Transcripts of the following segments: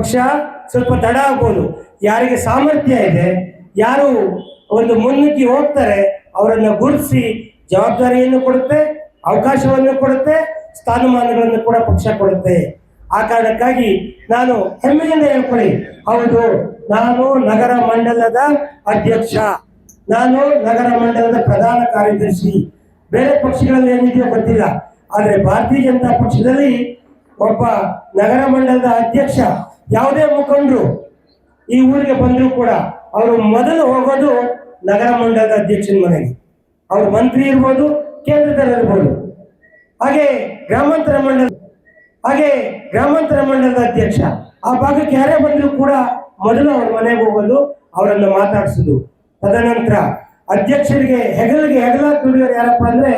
ಪಕ್ಷ ಸ್ವಲ್ಪ ತಡ ಆಗ್ಬೋದು. ಯಾರಿಗೆ ಸಾಮರ್ಥ್ಯ ಇದೆ, ಯಾರು ಒಂದು ಮುನ್ನುಗ್ಗಿ ಹೋಗ್ತಾರೆ, ಅವರನ್ನ ಗುರುತಿಸಿ ಜವಾಬ್ದಾರಿಯನ್ನು ಕೊಡುತ್ತೆ, ಅವಕಾಶವನ್ನು ಕೊಡುತ್ತೆ, ಸ್ಥಾನಮಾನಗಳನ್ನು ಕೂಡ ಪಕ್ಷ ಕೊಡುತ್ತೆ. ಆ ಕಾರಣಕ್ಕಾಗಿ ನಾನು ಹೆಮ್ಮೆಯಿಂದ ಹೇಳ್ಕೊಳ್ಳಿ, ಹೌದು, ನಾನು ನಗರ ಮಂಡಲದ ಅಧ್ಯಕ್ಷ. ನಾನು ನಗರ ಮಂಡಲದ ಪ್ರಧಾನ ಕಾರ್ಯದರ್ಶಿ. ಬೇರೆ ಪಕ್ಷಗಳಲ್ಲಿ ಏನಿದೆಯೋ ಗೊತ್ತಿಲ್ಲ. ಆದರೆ ಭಾರತೀಯ ಜನತಾ ಪಕ್ಷದಲ್ಲಿ ಒಬ್ಬ ನಗರ ಮಂಡಲದ ಅಧ್ಯಕ್ಷ ಯಾವುದೇ ಮುಖಂಡರು ಈ ಊರಿಗೆ ಬಂದರೂ ಕೂಡ ಅವರು ಮೊದಲು ಹೋಗೋದು ನಗರ ಮಂಡಲದ ಅಧ್ಯಕ್ಷನ ಮನೆಗೆ. ಅವರು ಮಂತ್ರಿ ಇರ್ಬೋದು, ಕೇಂದ್ರದಲ್ಲಿರ್ಬೋದು. ಹಾಗೆ ಗ್ರಾಮಾಂತರ ಮಂಡಲ, ಹಾಗೆ ಗ್ರಾಮಾಂತರ ಮಂಡಲದ ಅಧ್ಯಕ್ಷ. ಆ ಭಾಗಕ್ಕೆ ಯಾರೇ ಬಂದರೂ ಕೂಡ ಮೊದಲು ಅವ್ರ ಮನೆಗೆ ಹೋಗೋದು, ಅವರನ್ನು ಮಾತಾಡಿಸೋದು. ತದನಂತರ ಅಧ್ಯಕ್ಷರಿಗೆ ಹೆಗಲಿಗೆ ಹೆಗಲ ತುಳಿಯೋರು ಯಾರಪ್ಪ ಅಂದ್ರೆ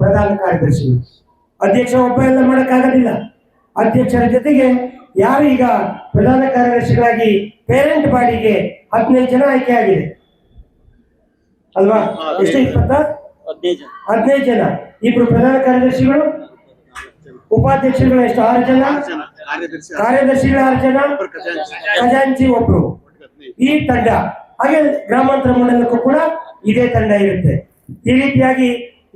ಪ್ರಧಾನ ಕಾರ್ಯದರ್ಶಿ. ಅಧ್ಯಕ್ಷ ಒಬ್ಬ ಎಲ್ಲ ಮಾಡೋಕ್ಕಾಗೋದಿಲ್ಲ. ಅಧ್ಯಕ್ಷರ ಜೊತೆಗೆ ಯಾರು ಈಗ ಪ್ರಧಾನ ಕಾರ್ಯದರ್ಶಿಗಳಾಗಿ ಪೇರೆಂಟ್ ಬಾಡಿಗೆ ಹದಿನೈದು ಜನ ಆಯ್ಕೆ ಆಗಿದೆ ಅಲ್ವಾ? ಎಷ್ಟು ಇಪ್ಪತ್ತ ಹದಿನೈದು ಜನ. ಇಬ್ರು ಪ್ರಧಾನ ಕಾರ್ಯದರ್ಶಿಗಳು ಉಪಾಧ್ಯಕ್ಷರುಗಳು ಎಷ್ಟು? ಆರು ಜನ? ಜನ. ಕಾರ್ಯದರ್ಶಿ ಕಾರ್ಯದರ್ಶಿಗಳು ಆರು ಜನ? ಖಜಾಂಚಿ ಒಬ್ರು. ಈ ತಂಡ. ಹಾಗೆ ಗ್ರಾಮಾಂತರ ಮಂಡಲಕ್ಕೂ ಕೂಡ ಇದೇ ತಂಡ ಇರುತ್ತೆ. ಈ ರೀತಿಯಾಗಿ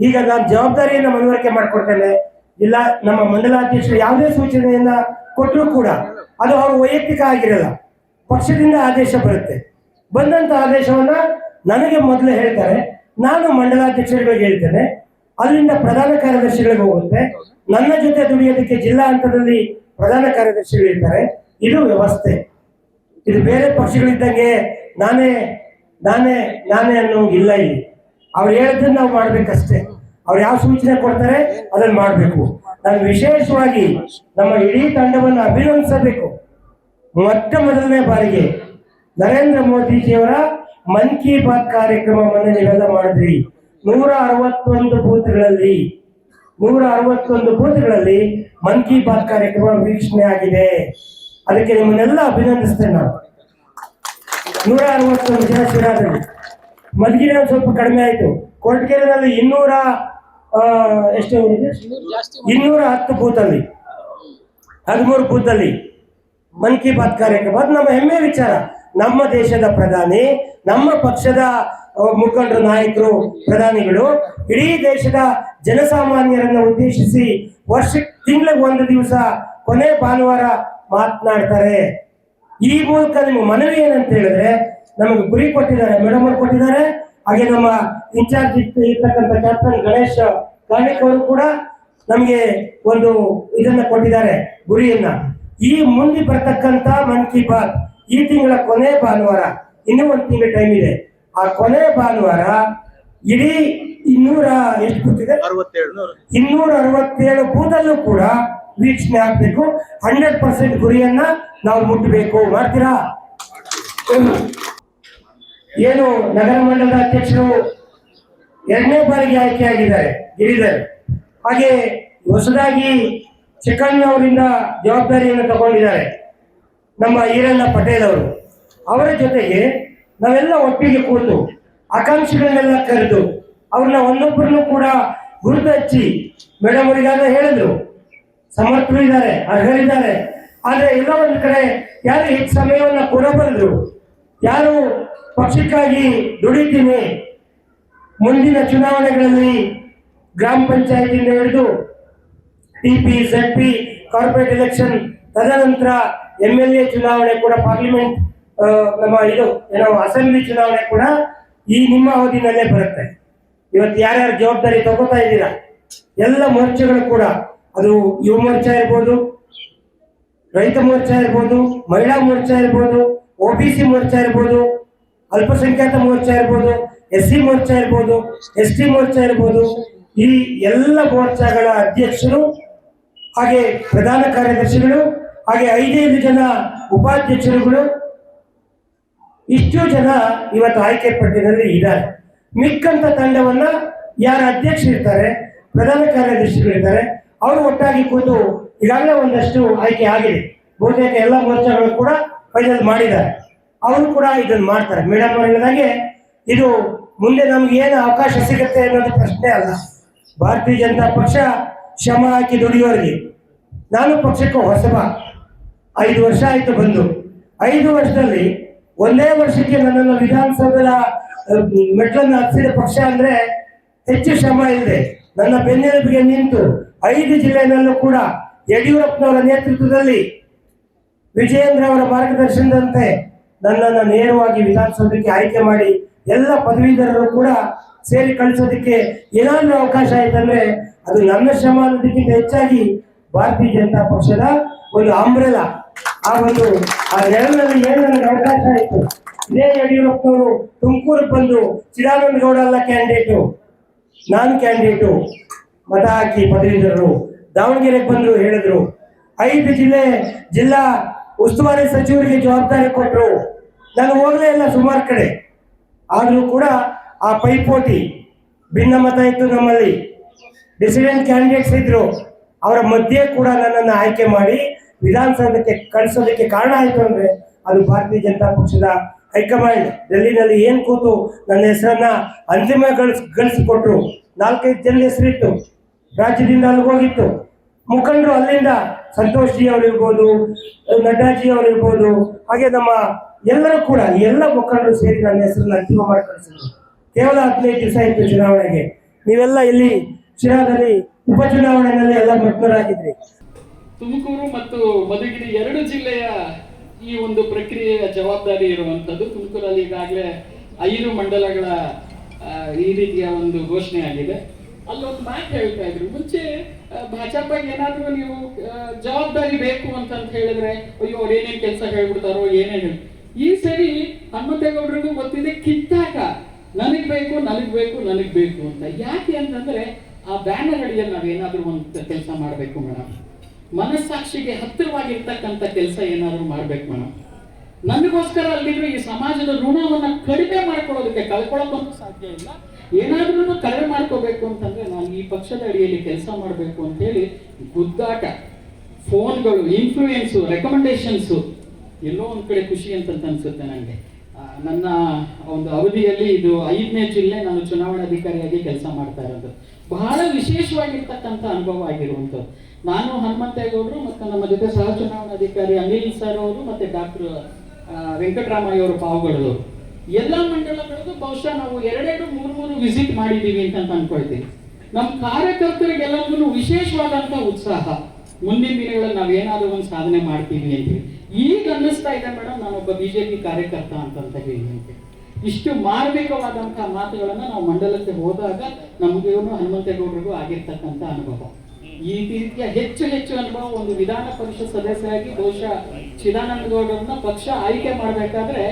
ಈಗ ನಾನು ಜವಾಬ್ದಾರಿಯನ್ನ ಮನವರಿಕೆ ಮಾಡ್ಕೊಡ್ತೇನೆ. ಇಲ್ಲ ನಮ್ಮ ಮಂಡಲಾಧ್ಯಕ್ಷರು ಯಾವುದೇ ಸೂಚನೆಯನ್ನ ಕೊಟ್ಟರು ಕೂಡ ಅದು ಅವ್ರ ವೈಯಕ್ತಿಕ ಆಗಿರಲ್ಲ. ಪಕ್ಷದಿಂದ ಆದೇಶ ಬರುತ್ತೆ. ಬಂದಂತ ಆದೇಶವನ್ನ ನನಗೆ ಮೊದಲು ಹೇಳ್ತಾರೆ. ನಾನು ಮಂಡಲಾಧ್ಯಕ್ಷರುಗಳಿಗೆ ಹೇಳ್ತೇನೆ. ಅದರಿಂದ ಪ್ರಧಾನ ಕಾರ್ಯದರ್ಶಿಗಳಿಗೆ ಹೋಗುತ್ತೆ. ನನ್ನ ಜೊತೆ ದುಡಿಯೋದಕ್ಕೆ ಜಿಲ್ಲಾ ಹಂತದಲ್ಲಿ ಪ್ರಧಾನ ಕಾರ್ಯದರ್ಶಿಗಳು ಇರ್ತಾರೆ. ಇದು ವ್ಯವಸ್ಥೆ. ಇದು ಬೇರೆ ಪಕ್ಷಗಳಿದ್ದಂಗೆ ನಾನೇ ನಾನೇ ನಾನೇ ಅನ್ನೋ ಇಲ್ಲ. ಇಲ್ಲಿ ಅವ್ರು ಹೇಳಿದ್ರೆ ನಾವು ಮಾಡ್ಬೇಕಷ್ಟೇ. ಅವ್ರು ಯಾವ ಸೂಚನೆ ಕೊಡ್ತಾರೆ, ಅದನ್ನ ಮಾಡಬೇಕು. ನಾನು ವಿಶೇಷವಾಗಿ ನಮ್ಮ ಇಡೀ ತಂಡವನ್ನು ಅಭಿನಂದಿಸಬೇಕು. ಮೊಟ್ಟ ಮೊದಲನೇ ಬಾರಿಗೆ ನರೇಂದ್ರ ಮೋದಿಜಿಯವರ ಮನ್ ಕಿ ಬಾತ್ ಕಾರ್ಯಕ್ರಮವನ್ನು ನೀವೆಲ್ಲ ಮಾಡಿದ್ರಿ ನೂರ ಅರವತ್ತೊಂದು ಬೂತ್ಗಳಲ್ಲಿ, ನೂರ ಅರವತ್ತೊಂದು ಬೂತ್ಗಳಲ್ಲಿ ಮನ್ ಕಿ ಬಾತ್ ಕಾರ್ಯಕ್ರಮ ವೀಕ್ಷಣೆ ಆಗಿದೆ ಅದಕ್ಕೆ ನಿಮ್ಮನ್ನೆಲ್ಲ ಅಭಿನಂದಿಸ್ತೇನೆ ನಾನು. ನೂರ ಅರವತ್ತೊಂದು ಜನ ಶಿರಾದಲ್ಲಿ ಮಧುಗಿರಿ ಸ್ವಲ್ಪ ಕಡಿಮೆ ಆಯಿತು. ಕೊರಟಗೆರೆನಲ್ಲಿ ಇನ್ನೂರ ಎಷ್ಟು? ಇನ್ನೂರ ಹತ್ತು ಬೂತಲ್ಲಿ. ಹದಿಮೂರು ಬೂತಲ್ಲಿ. ಮನ್ ಕಿ ಬಾತ್ ಕಾರ್ಯಕ್ರಮ. ಅದು ನಮ್ಮ ಹೆಮ್ಮೆ ವಿಚಾರ. ನಮ್ಮ ದೇಶದ ಪ್ರಧಾನಿ, ನಮ್ಮ ಪಕ್ಷದ ಮುಖಂಡರು, ನಾಯಕರು, ಪ್ರಧಾನಿಗಳು, ಇಡೀ ದೇಶದ ಜನಸಾಮಾನ್ಯರನ್ನ ಉದ್ದೇಶಿಸಿ ವರ್ಷ ತಿಂಗಳಿಗೆ ಒಂದು ದಿವಸ ಕೊನೆ ಭಾನುವಾರ ಮಾತನಾಡ್ತಾರೆ. ಈ ಮೂಲಕ ನಿಮ್ಮ ಮನವಿ ಏನಂತ ಹೇಳಿದ್ರೆ, ನಮಗೆ ಗುರಿ ಕೊಟ್ಟಿದ್ದಾರೆ, ಮೇಡಮ್ ಅವ್ರು ಕೊಟ್ಟಿದ್ದಾರೆ. ಹಾಗೆ ನಮ್ಮ ಇನ್ಚಾರ್ಜ್ ಇರ್ತಕ್ಕಂಥ ಕ್ಯಾಪ್ಟನ್ ಗಣೇಶ್ ಕಾರ್ಣಿಕ್ ಅವರು ಕೂಡ ನಮಗೆ ಒಂದು ಇದನ್ನ ಕೊಟ್ಟಿದ್ದಾರೆ ಗುರಿಯನ್ನ. ಈ ಮುಂದೆ ಬರ್ತಕ್ಕಂತ ಮನ್ ಕಿ ಬಾತ್ ಈ ತಿಂಗಳ ಕೊನೆ ಭಾನುವಾರ ಇನ್ನೂ ಒಂದು ತಿಂಗಳ ಟೈಮ್ ಇದೆ. ಆ ಕೊನೆ ಭಾನುವಾರ ಇಡೀ ಇನ್ನೂರ ಎಷ್ಟು ಗೊತ್ತಿದೆ ಅರವತ್ತೇಳು ಇನ್ನೂರ ಅರವತ್ತೇಳು ಬೂತಲ್ಲೂ ಕೂಡ ವೀಕ್ಷಣೆ ಆಗ್ಬೇಕು. ಹಂಡ್ರೆಡ್ ಪರ್ಸೆಂಟ್ ಗುರಿಯನ್ನ ನಾವು ಮುಟ್ಟಬೇಕು ಮಾಡ್ತೀರಾ? ಏನು ನಗರ ಮಂಡಲದ ಅಧ್ಯಕ್ಷರು ಎರಡನೇ ಬಾರಿಗೆ ಆಯ್ಕೆಯಾಗಿದ್ದಾರೆ ಗಿರಿಧರ್ ಹಾಗೆ ಹೊಸದಾಗಿ ಚಿಕ್ಕಣ್ಣ ಅವರಿಂದ ಜವಾಬ್ದಾರಿಯನ್ನು ತಗೊಂಡಿದ್ದಾರೆ ನಮ್ಮ ಈರಣ್ಣ ಪಟೇಲ್ ಅವರು. ಅವರ ಜೊತೆಗೆ ನಾವೆಲ್ಲ ಒಟ್ಟಿಗೆ ಕೂತು ಆಕಾಂಕ್ಷಿಗಳನ್ನೆಲ್ಲ ಕರೆದು ಅವ್ರನ್ನ ಒಂದೊಬ್ಬರನ್ನು ಕೂಡ ಗುರುತು ಹಚ್ಚಿ ಮೇಡಮ್ ಅವರಿಗಾದ್ರೆ ಹೇಳಿದ್ರು, ಸಮರ್ಥರು ಇದ್ದಾರೆ, ಅರ್ಹರಿದ್ದಾರೆ. ಆದರೆ ಎಲ್ಲ ಒಂದು ಕಡೆ ಯಾರು ಹೆಚ್ಚು ಸಮಯವನ್ನ ಕೊಡಬಲ್ಲರು ಯಾರು ಪಕ್ಷಕ್ಕಾಗಿ ದುಡಿತೀನಿ. ಮುಂದಿನ ಚುನಾವಣೆಗಳಲ್ಲಿ ಗ್ರಾಮ ಪಂಚಾಯತಿಯಿಂದ ಹಿಡಿದು T P Z P corporate election ತದನಂತರ ಎಂ ಎಲ್ ಎ ಚುನಾವಣೆ ಕೂಡ ಪಾರ್ಲಿಮೆಂಟ್ ನಮ್ಮ ಇದು ಏನೋ ಅಸೆಂಬ್ಲಿ ಚುನಾವಣೆ ಕೂಡ ಈ ನಿಮ್ಮ ಅವಧಿನಲ್ಲೇ ಬರುತ್ತೆ. ಇವತ್ತು ಯಾರ್ಯಾರು ಜವಾಬ್ದಾರಿ ತಗೋತಾ ಇದ್ದೀರಾ? ಎಲ್ಲ ಮೋರ್ಚೆಗಳು ಕೂಡ. ಅದು ಯುವ ಮೋರ್ಚಾ ಇರ್ಬೋದು, ರೈತ ಮೋರ್ಚಾ ಇರ್ಬೋದು, ಮಹಿಳಾ ಮೋರ್ಚಾ ಇರ್ಬೋದು, ಒ ಬಿ ಸಿ ಮೋರ್ಚಾ ಇರ್ಬೋದು ಅಲ್ಪಸಂಖ್ಯಾತ ಮೋರ್ಚಾ ಇರ್ಬೋದು ಎಸ್ ಸಿ ಮೋರ್ಚಾ ಇರ್ಬೋದು ಎಸ್ ಟಿ ಮೋರ್ಚಾ ಇರ್ಬೋದು, ಈ ಎಲ್ಲ ಮೋರ್ಚಾಗಳ ಅಧ್ಯಕ್ಷರು, ಹಾಗೆ ಪ್ರಧಾನ ಕಾರ್ಯದರ್ಶಿಗಳು, ಹಾಗೆ ಐದೈದು ಜನ ಉಪಾಧ್ಯಕ್ಷರುಗಳು, ಇಷ್ಟು ಜನ ಇವತ್ತು ಆಯ್ಕೆ ಪಟ್ಟಿನಲ್ಲಿ ಇದ್ದಾರೆ. ಮಿಕ್ಕಂತ ತಂಡವನ್ನ ಯಾರ ಅಧ್ಯಕ್ಷರು ಇರ್ತಾರೆ, ಪ್ರಧಾನ ಕಾರ್ಯದರ್ಶಿಗಳು ಇರ್ತಾರೆ, ಅವರು ಒಟ್ಟಾಗಿ ಕೂತು ಈಗಾಗಲೇ ಒಂದಷ್ಟು ಆಯ್ಕೆ ಆಗಿದೆ. ಬಹುತೇಕ ಎಲ್ಲ ಮೋರ್ಚಾಗಳು ಕೂಡ ಫೈನಲ್ ಮಾಡಿದ್ದಾರೆ. ಅವರು ಕೂಡ ಇದನ್ನು ಮಾಡ್ತಾರೆ. ಮೇಡಮ್ ಅವರು ಹೇಳಿದಾಗೆ ಇದು ಮುಂದೆ ನಮ್ಗೆ ಏನು ಅವಕಾಶ ಸಿಗುತ್ತೆ ಅನ್ನೋದು ಪ್ರಶ್ನೆ ಅಲ್ಲ. ಭಾರತೀಯ ಜನತಾ ಪಕ್ಷ ಶ್ರಮ ಹಾಕಿ ದುಡಿಯೋರಿಗೆ ನಾನು ಪಕ್ಷಕ್ಕೆ ಹೊಸಬ. ಐದು ವರ್ಷ ಆಯಿತು ಬಂದು. ಐದು ವರ್ಷದಲ್ಲಿ ಒಂದೇ ವರ್ಷಕ್ಕೆ ನನ್ನನ್ನು ವಿಧಾನಸೌಧದ ಮೆಟ್ಲನ್ನು ಹತ್ತಿದ ಪಕ್ಷ ಅಂದರೆ ಹೆಚ್ಚು ಶ್ರಮ ಇಲ್ಲದೆ ನನ್ನ ಬೆನ್ನೆಲುಬಿಗೆ ನಿಂತು ಐದು ಜಿಲ್ಲೆಯಲ್ಲೂ ಕೂಡ ಯಡಿಯೂರಪ್ಪನವರ ನೇತೃತ್ವದಲ್ಲಿ ವಿಜಯೇಂದ್ರ ಅವರ ಮಾರ್ಗದರ್ಶನದಂತೆ ನನ್ನನ್ನು ನೇರವಾಗಿ ವಿಧಾನಸೌಧಕ್ಕೆ ಆಯ್ಕೆ ಮಾಡಿ ಎಲ್ಲ ಪದವೀಧರರು ಕೂಡ ಸೇರಿ ಕಳಿಸೋದಕ್ಕೆ ಏನಾದ್ರೂ ಅವಕಾಶ ಆಯ್ತಂದ್ರೆ ಅದು ನನ್ನ ಶ್ರಮ ಅನ್ನೋದಕ್ಕಿಂತ ಹೆಚ್ಚಾಗಿ ಭಾರತೀಯ ಜನತಾ ಪಕ್ಷದ ಒಂದು ಅಂಬ್ರೆಲ ಆ ಒಂದು, ಆ ನೆರಳಿನಲ್ಲಿ ಏನು ನನಗೆ ಅವಕಾಶ ಆಯ್ತು? ಇದೇ ಯಡಿಯೂರಪ್ಪನವರು ತುಮಕೂರಿಗೆ ಬಂದು ಚಿದಾನಂದ ಗೌಡ ಅಲ್ಲ ಕ್ಯಾಂಡಿಡೇಟು ನಾನು ಕ್ಯಾಂಡಿಡೇಟು ಮತ ಹಾಕಿ ಪದವೀಧರರು. ದಾವಣಗೆರೆಗೆ ಬಂದು ಹೇಳಿದ್ರು. ಐದು ಜಿಲ್ಲೆ, ಜಿಲ್ಲಾ ಉಸ್ತುವಾರಿ ಸಚಿವರಿಗೆ ಜವಾಬ್ದಾರಿ ಕೊಟ್ಟರು ನಾನು ಹೋಗಲೇ ಇಲ್ಲ ಸುಮಾರು ಕಡೆ. ಆದರೂ ಕೂಡ ಆ ಪೈಪೋಟಿ ಭಿನ್ನಮತ ಇತ್ತು ನಮ್ಮಲ್ಲಿ. ಡಿಸಿಡೆಂಟ್ ಕ್ಯಾಂಡಿಡೇಟ್ಸ್ ಇದ್ರು. ಅವರ ಮಧ್ಯೆ ಕೂಡ ನನ್ನನ್ನು ಆಯ್ಕೆ ಮಾಡಿ ವಿಧಾನಸೌಧಕ್ಕೆ ಕಳಿಸೋದಕ್ಕೆ ಕಾರಣ ಆಯಿತು ಅಂದರೆ ಅದು ಭಾರತೀಯ ಜನತಾ ಪಕ್ಷದ ಹೈಕಮಾಂಡ್. ಡೆಲ್ಲಿನಲ್ಲಿ ಏನು ಕೂತು ನನ್ನ ಹೆಸರನ್ನ ಅಂತಿಮ ಗಳಿಸ್, ಗಳಿಸಿಕೊಟ್ರು. ನಾಲ್ಕೈದು ಜನ ಹೆಸರಿತ್ತು. ರಾಜ್ಯದಿಂದ ಅಲ್ಲಿ ಹೋಗಿತ್ತು. ಮುಖಂಡರು ಅಲ್ಲಿಂದ ಸಂತೋಷ್ ಜಿ ಅವರಿರ್ಬೋದು, ನಡ್ಡಾಜಿ ಅವರಿರ್ಬೋದು, ಹಾಗೆ ನಮ್ಮ ಎಲ್ಲರೂ ಕೂಡ, ಎಲ್ಲ ಮುಖಂಡರು ಸೇರಿ ನನ್ನ ಹೆಸರನ್ನ ಅಂತಿಮ ಮಾಡಿ ಕಳಿಸಿದ್ರು. ಕೇವಲ ಹದಿನೈದು ದಿವಸ ಇತ್ತು ಚುನಾವಣೆಗೆ. ನೀವೆಲ್ಲ ಇಲ್ಲಿ ಶಿರಾದಲ್ಲಿ ಉಪಚುನಾವಣೆಯಲ್ಲಿ ಎಲ್ಲ ಮತದಾರರಾಗಿದ್ರಿ ತುಮಕೂರು ಮತ್ತು ಮಧುಗಿರಿ ಎರಡು ಜಿಲ್ಲೆಯ ಈ ಒಂದು ಪ್ರಕ್ರಿಯೆಯ ಜವಾಬ್ದಾರಿ ಇರುವಂತದ್ದು ತುಮಕೂರಲ್ಲಿ ಈಗಾಗಲೇ ಐದು ಮಂಡಲಗಳ ಈ ರೀತಿಯ ಒಂದು ಘೋಷಣೆ ಆಗಿದೆ ಅಲ್ಲೊಂದು ಮಾತು ಹೇಳ್ತಾ ಇದ್ರು. ಮುಂಚೆ ಭಾಜಪಗೆ ಏನಾದ್ರೂ ನೀವು ಜವಾಬ್ದಾರಿ ಬೇಕು ಅಂತ ಅಂತ ಹೇಳಿದ್ರೆ, ಅಯ್ಯೋ ಅವ್ರು ಕೆಲಸ ಹೇಳ್ಬಿಡ್ತಾರೋ, ಏನೇನು ಈ ಸರಿ ಹನುಮಂತೇಗೌಡರಿಗೂ ಗೊತ್ತಿದೆ ಕಿತ್ತಾಕ ನನಗ್ ಬೇಕು ನನಗ್ ಬೇಕು ನನಗ್ ಬೇಕು ಅಂತ. ಯಾಕೆ ಅಂತಂದ್ರೆ, ಆ ಬ್ಯಾನರ್ ಅಡಿಯಲ್ಲಿ ನಾವೇನಾದ್ರೂ ಒಂದು ಕೆಲಸ ಮಾಡಬೇಕು ಮೇಡಮ್. ಮನಸ್ಸಾಕ್ಷಿಗೆ ಹತ್ತಿರವಾಗಿರ್ತಕ್ಕಂಥ ಕೆಲಸ ಏನಾದರೂ ಮಾಡ್ಬೇಕು ಮೇಡಮ್. ನನಗೋಸ್ಕರ ಅಲ್ಲಿದ್ರು ಈ ಸಮಾಜದ ಋಣವನ್ನ ಕಡಿಮೆ ಮಾಡ್ಕೊಳ್ಳೋದಕ್ಕೆ ಕಳ್ಕೊಳ್ಳೋಕ್ಕಂತೂ ಸಾಧ್ಯ ಇಲ್ಲ. ಏನಾದ್ರೂ ಕರೆ ಮಾಡ್ಕೋಬೇಕು ಅಂತಂದ್ರೆ ನಾನು ಈ ಪಕ್ಷದ ಅಡಿಯಲ್ಲಿ ಕೆಲಸ ಮಾಡಬೇಕು ಅಂತ ಹೇಳಿ ಗುದ್ದಾಟ, ಫೋನ್ಗಳು ಇನ್ಫ್ಲೂಯೆನ್ಸು ರೆಕಮೆಂಡೇಶನ್ಸು ಎಲ್ಲೋ ಒಂದು ಕಡೆ ಖುಷಿ ಅಂತ ಅನ್ಸುತ್ತೆ ನನಗೆ ನನ್ನ ಒಂದು ಅವಧಿಯಲ್ಲಿ ಇದು ಐದನೇ ಜಿಲ್ಲೆ ನಾನು ಚುನಾವಣಾಧಿಕಾರಿಯಾಗಿ ಕೆಲಸ ಮಾಡ್ತಾ ಇರೋದು. ಬಹಳ ವಿಶೇಷವಾಗಿರ್ತಕ್ಕಂಥ ಅನುಭವ ಆಗಿರುವಂಥದ್ದು. ನಾನು ಹನುಮಂತೇಗೌಡರು ಮತ್ತು ನಮ್ಮ ಜೊತೆ ಸಹ ಚುನಾವಣಾಧಿಕಾರಿ ಅನಿಲ್ ಸರ್ ಅವರು ಮತ್ತು ಡಾಕ್ಟರ್ ವೆಂಕಟರಾಮಯ್ಯ ಅವರು ಪಾವುಗಳವರು ಎಲ್ಲ ಮಂಡಲಗಳಿಗೂ ಬಹುಶಃ ನಾವು ಎರಡೆರಡು, ಮೂರು ಮೂರು ವಿಸಿಟ್ ಮಾಡಿದ್ದೀವಿ ಅಂತ ಅನ್ಕೊಳ್ತೀವಿ ನಮ್ಮ ಕಾರ್ಯಕರ್ತರಿಗೆಲ್ಲರಿಗೂ ವಿಶೇಷವಾದಂಥ ಉತ್ಸಾಹ. ಮುಂದಿನ ದಿನಗಳಲ್ಲಿ ನಾವೇನಾದ್ರೂ ಒಂದು ಸಾಧನೆ ಮಾಡ್ತೀವಿ ಅಂತ. ಈಗ ಅನ್ನಿಸ್ತಾ ಇದೆ ಮೇಡಮ್ ನಾನೊಬ್ಬ ಬಿಜೆಪಿ ಕಾರ್ಯಕರ್ತ ಅಂತಂತ ಹೇಳಿ ಇಷ್ಟು ಮಾರ್ಮಿಕವಾದಂತಹ ಮಾತುಗಳನ್ನ ನಾವು ಮಂಡಲಕ್ಕೆ ಹೋದಾಗ ನಮಗೂ ಹನುಮಂತೇಗೌಡರಿಗೂ ಆಗಿರ್ತಕ್ಕಂಥ ಅನುಭವ. ಈ ರೀತಿಯ ಹೆಚ್ಚು ಹೆಚ್ಚು ಅನುಭವ ಒಂದು ವಿಧಾನ ಪರಿಷತ್ ಸದಸ್ಯರಾಗಿ ಬಹುಶಃ ಚಿದಾನಂದ ಗೌಡರನ್ನ ಪಕ್ಷ ಆಯ್ಕೆ ಮಾಡಬೇಕಾದ್ರೆ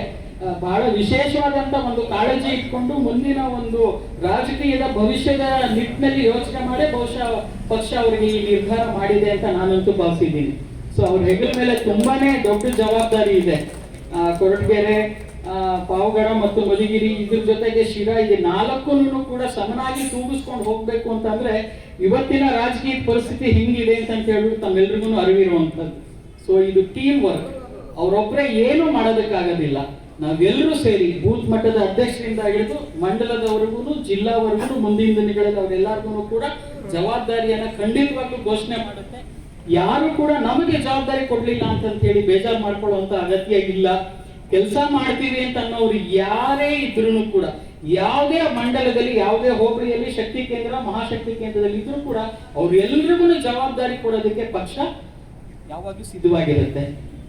ಬಹಳ ವಿಶೇಷವಾದಂತ ಒಂದು ಕಾಳಜಿ ಇಟ್ಕೊಂಡು ಮುಂದಿನ ಒಂದು ರಾಜಕೀಯದ ಭವಿಷ್ಯದ ನಿಟ್ಟಿನಲ್ಲಿ ಯೋಚನೆ ಮಾಡಿ ಬಹುಶಃ ಪಕ್ಷ ಅವರಿಗೆ ಈ ನಿರ್ಧಾರ ಮಾಡಿದೆ ಅಂತ ನಾನಂತೂ ಭಾವಿಸಿದ್ದೀನಿ. ಸೊ ಅವ್ರ ಹೆಗಲ ಮೇಲೆ ತುಂಬಾನೇ ದೊಡ್ಡ ಜವಾಬ್ದಾರಿ ಇದೆ. ಕೊರಟಗೆರೆ ಪಾವಗಡ ಮತ್ತು ಮಧುಗಿರಿ ಇದ್ರ ಜೊತೆಗೆ ಶಿರಾ ಇದೆ ನಾಲ್ಕನ್ನು ಕೂಡ ಸಮನಾಗಿ ತೂಗಿಸ್ಕೊಂಡು ಹೋಗ್ಬೇಕು ಅಂತಂದ್ರೆ ಇವತ್ತಿನ ರಾಜಕೀಯ ಪರಿಸ್ಥಿತಿ ಹಿಂಗಿದೆ ಅಂತ ಹೇಳ್ಬಿಟ್ಟು ತಮ್ಮೆಲ್ರಿಗೂ ಅರಿವಿರುವಂತದ್ದು ಸೊ ಇದು ಟೀಮ್ ವರ್ಕ್ ಅವರೊಬ್ಬರೇ ಏನು ಮಾಡೋದಕ್ಕಾಗೋದಿಲ್ಲ. ನಾವೆಲ್ಲರೂ ಸೇರಿ ಬೂತ್ ಮಟ್ಟದ ಅಧ್ಯಕ್ಷರಿಂದ ಹಿಡಿದು ಮಂಡಲದವರೆಗೂ, ಜಿಲ್ಲಾವರೆಗೂ, ಮುಂದಿನ ದಿನಗಳಲ್ಲಿ ಅವರೆಲ್ಲರಿಗೂ ಕೂಡ ಜವಾಬ್ದಾರಿಯನ್ನ ಖಂಡಿತವಾಗ್ಲೂ ಘೋಷಣೆ ಮಾಡುತ್ತೆ. ಯಾರು ಕೂಡ ನಮಗೆ ಜವಾಬ್ದಾರಿ ಕೊಡ್ಲಿಲ್ಲ ಅಂತ ಹೇಳಿ ಬೇಜಾರು ಮಾಡ್ಕೊಳ್ಳುವಂತ ಅಗತ್ಯ ಇಲ್ಲ. ಕೆಲಸ ಮಾಡ್ತೀವಿ ಅಂತ ಅನ್ನೋರು ಯಾರೇ ಇದ್ರು ಕೂಡ, ಯಾವುದೇ ಮಂಡಲದಲ್ಲಿ, ಯಾವುದೇ ಹೋಬಳಿಯಲ್ಲಿ, ಶಕ್ತಿ ಕೇಂದ್ರ, ಮಹಾಶಕ್ತಿ ಕೇಂದ್ರದಲ್ಲಿ ಇದ್ರೂ ಕೂಡ ಅವ್ರು ಎಲ್ರಿಗೂ ಜವಾಬ್ದಾರಿ ಕೊಡೋದಕ್ಕೆ ಪಕ್ಷ ಯಾವಾಗಲೂ ಸಿದ್ಧವಾಗಿರುತ್ತೆ.